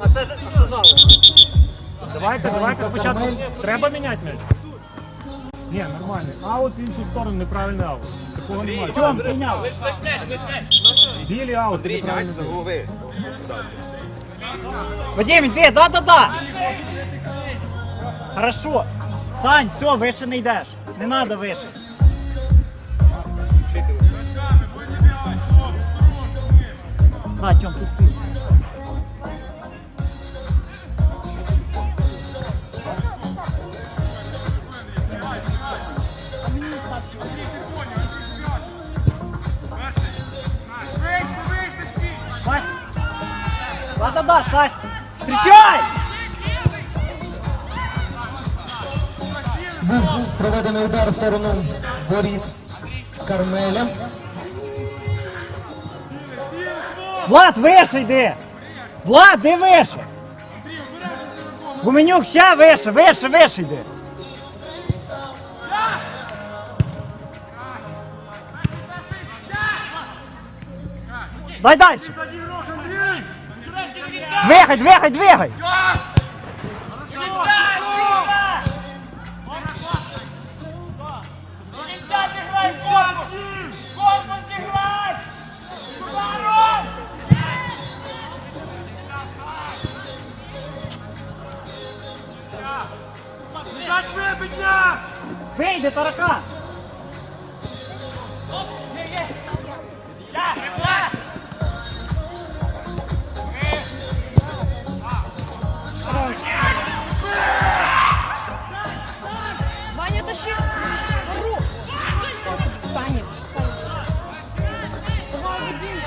А це а що зало? Давайте, давайте спочатку. Треба міняти м'яч. Ні, нормально. Аут в іншу сторону, неправильний аут. Такого немає. Чом прийняв? Білі аут, неправильний. голови. Вадим, іди, да-да-да! Хорошо. Сань, все, вище не йдеш. Не треба вище. А, Тьом, пусти. Вась. Да-да-да. Встречай! Був проведений удар в сторону Борис Кармеля. Влад, вище йди! Влад, де вище? Гуменюк ще вище, вище, вище йди. Дай дальше. Двигай, двигай, двигай. Вийди, таракан. Ваня, тащи! Ру! Саня, Саня. Давай, Вадим.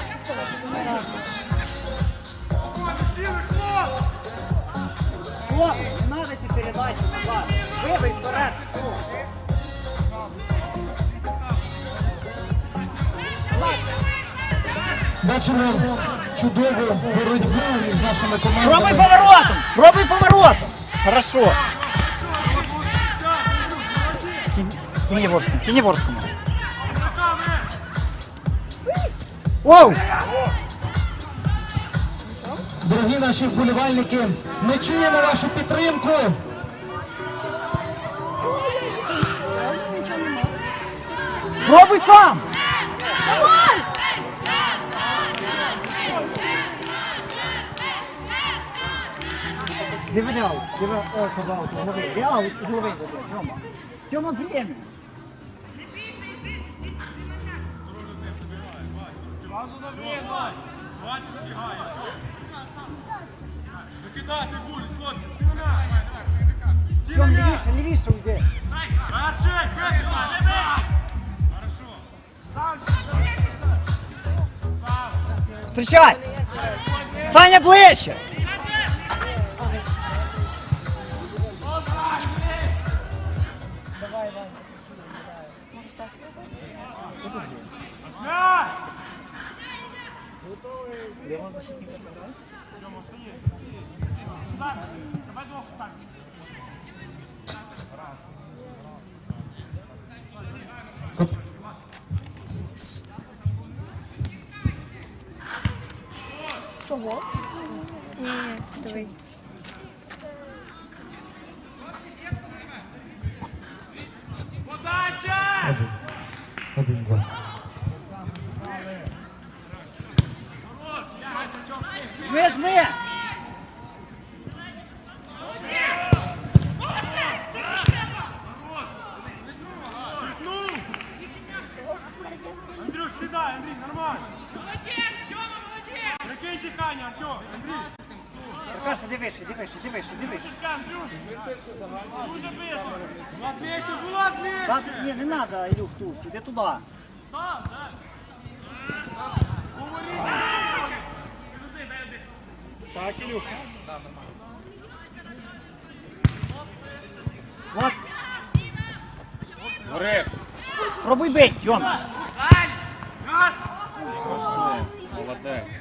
Стоп, не надо ці передачі назад. Вибий вперед. Бачимо чудову боротьбу між нашими Пробуй командами. поворотом! Пробуй поворотом! Хорошо. Кінєворському, Кінєворському. Оу! Дорогі наші вболівальники, ми чуємо вашу підтримку. Пробуй сам! Диви не аут, диви о, пожалуйста, голови. Де аут, голови, Тьома. Тьома, время. Тьом, лівіше, лівіше уйди. Встречай! Саня ближче! Чого? Ні, давай. Один. Один, два. Жми, жми! Андрюш, сідай, Андрій, нормально. Молодець, Тьома, молодець! Прикинь дихання, Артем, Андрій. Іди вище. Тишка, Андрюш. Дуже близько. Влад, ближче, Влад, ближче. Ні, не треба, Ілюх, тут, іди туди. Так, Ілюх. Вот. Пробуй бить, Йом. Молодець.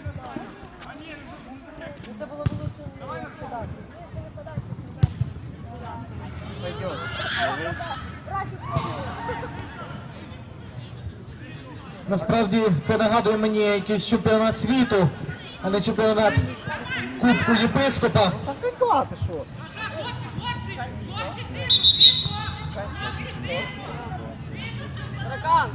Насправді це нагадує мені якийсь чемпіонат світу, а не чемпіонат Кубку єпископа. Та ти що? Таракан.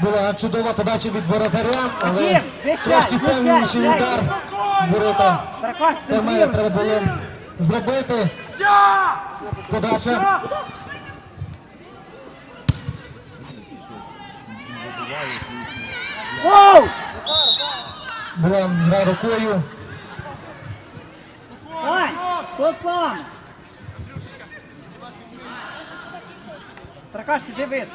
Була чудова подача від воротаря, але трошки впевненіший удар ворота. Термея треба було зробити. Подача. Оу! Була гра рукою. Сам. Таракан, сиди виш.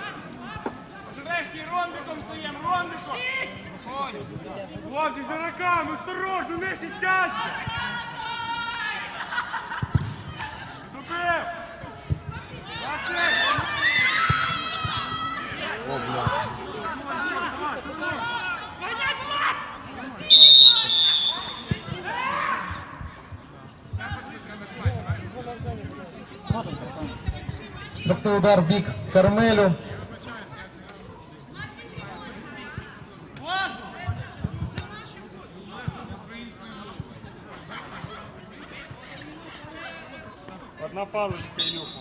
Живешки рондиком стоїмо, рондиком. Хлопці, за руками, осторожно, не шістять. Ступив. Бачиш? Штрафний удар в бік Кармелю. Одна паличка, Ілюха.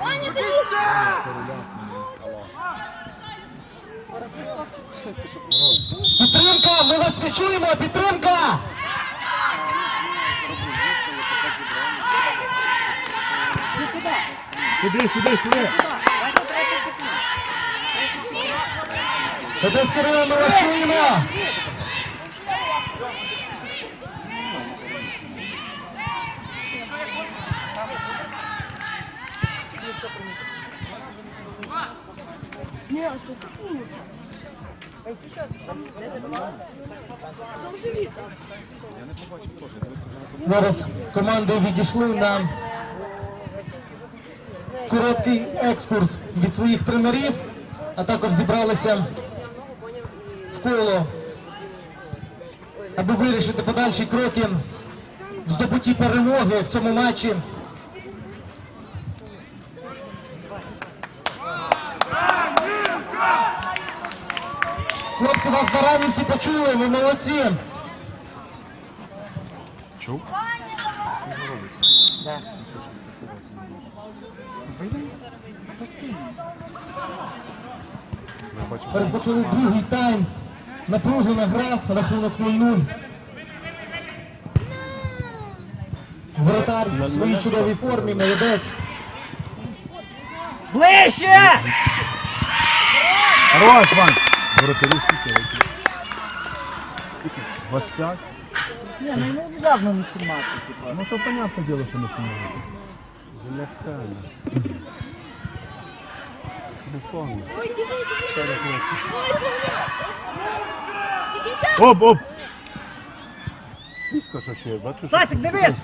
Ваня, дивіться! Підтримка! Ми вас не чуємо! Підтримка! Сюди, сюди, сюди. Отець Кирило, ми вас чуємо! Ні, а що це тут? Ой, ти що, там не забивала? Це вже. Зараз команди відійшли на короткий екскурс від своїх тренерів, а також зібралися в коло, аби вирішити подальші кроки в здобутті перемоги в цьому матчі. Хлопці, вас барані всі почули, ви молодці. Розпочали другий тайм. Напружена гра, рахунок 0-0. Воротар в своїй чудовій формі, молодець. Ближче! Хорош, Вань. Воротарі скільки? 25? Ну ну, явно не 17, типа. Ну то понятне діло, що не 17. Желякана. Телефон. Ой, диви, диви. Ой, кінця. Оп, оп! Тіска, що ще, бачиш? Стасик, дивись!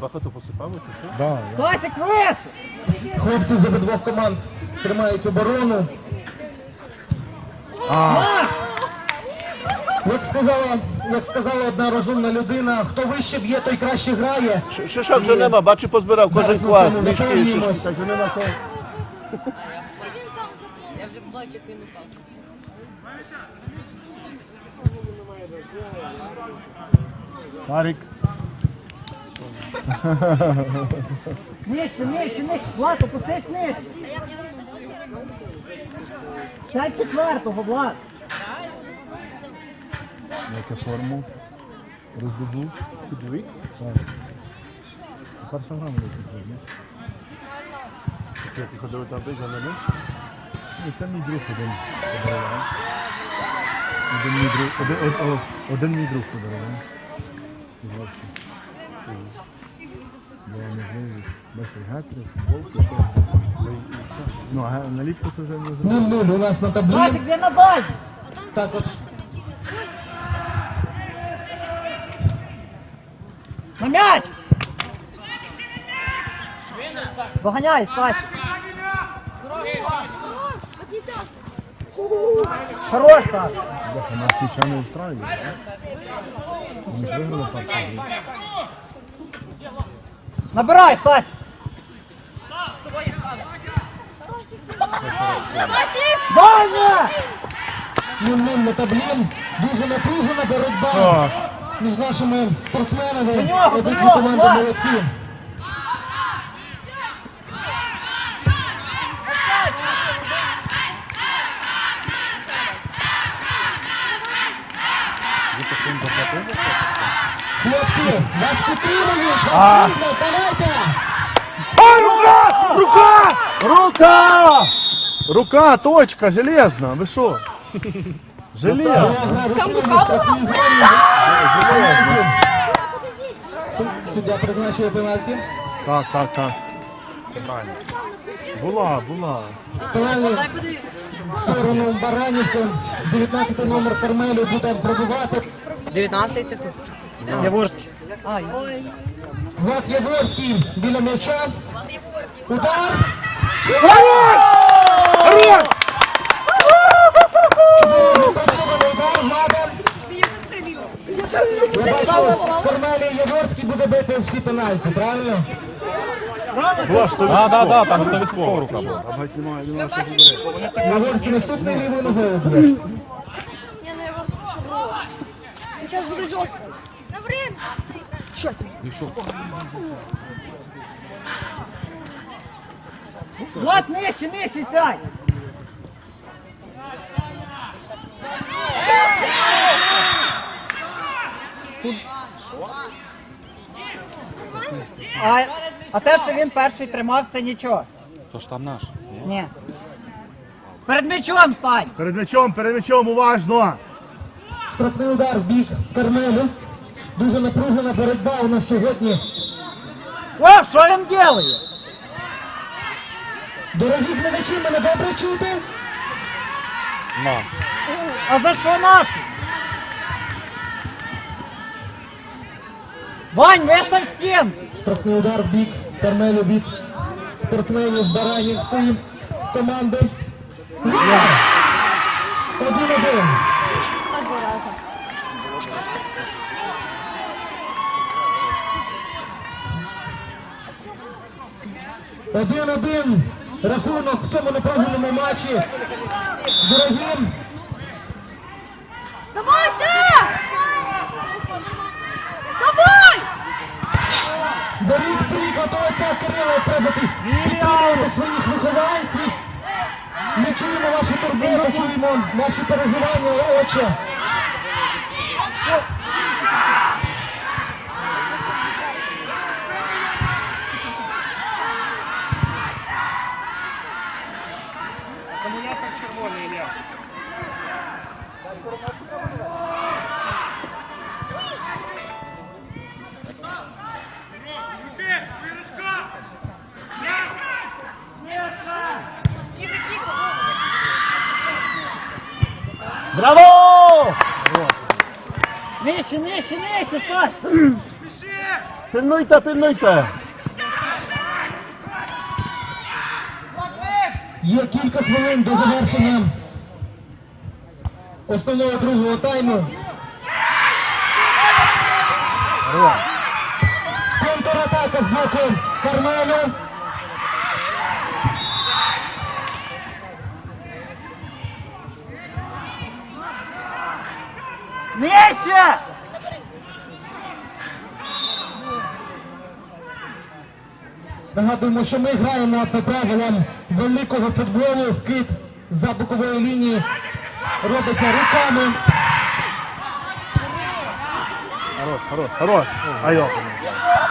Багато посипали, чи що? Да, Стасик, виш! Хлопці з обидвох команд тримають оборону. Як сказала, як сказала одна розумна людина, хто вище б'є, той краще грає. Ще що вже нема, бачу, позбирав кожен Зараз ми в клас, цьому мішки, запевнимось. шишки, так нема що. Я вже бачу, як він упав. Тарик. Нижче, нижче, нижче. Влад, опустись нижче. Сядь четвертого, Влад. Яке форму? Роздобув? Підвик? Так. Перша гра мені тут, ні? Ти ходив там близько, не ми? Ні, це мій друг один подарував. Один мій друг, один, од- о, один мій друг подарував. Хлопці. Була можливість. Футболки. Ну, а наліпку це вже не зробив. 0-0 у нас на таблі. Стасик, де на базі? Також На м'яч! Доганяй, Стась. Хорош, Стас. Бляха, нас нічого не устраиває. Ми ж виграли партію. Набирай, Стась. Дальня! Ним-ним на таблі. Дуже напружена боротьба Так. між нашими спортсменами. До нього, до Обидві нього, команди Влад! молодці. Хлопці, вас підтримують, вас видно, давайте! А, рука! Рука! Рука! Рука, точка, железна. Ви що? Су- Суддя призначує пенальті. Так, так, так. Це правильно. Була, була. Пенальні в сторону Баранівки. 19 номер Кармелю буде пробувати. 19 це хто? Яворський. Влад Яворський біля м'яча. Удар! Хорош! Я бачу, Кармелі Яворський буде бити всі пенальті, правильно? Да, да, да, там 100% рука була. Яворський наступний лівою ногою буде. Не, ну его хорош. Сейчас будет жестко. На время. Влад, нижче, нижче сядь. А, а те, що він перший тримав, це нічого. То ж там наш. Ні. Перед м'ячом стань. Перед м'ячом, перед м'ячом, уважно. Штрафний удар в бік Кармелю. Дуже напружена боротьба у нас сьогодні. О, що він робить? Дорогі глядачі, мене добре чути? На. А за що нашу? Вань, вистав стін! Штрафний удар в бік Кармелю від спортсменів Баранівської команди. Один-один. Один-один. Рахунок в цьому напруженому матчі. Дорогі, Давай, да! Давай! Беріть приклад у отця Кирила, треба підтримувати своїх вихованців. Ми чуємо вашу турботу, чуємо ваші переживання, отче. Браво! Нижче, нижче, нижче, стань! Пильнуйте, пильнуйте. Є кілька хвилин до завершення основного другого тайму. Контратака з боку Нижче! Нагадуємо, що ми граємо по правилам великого футболу. Вкид за бокової лінії робиться руками. Хорош, хорош, хорош. Айо.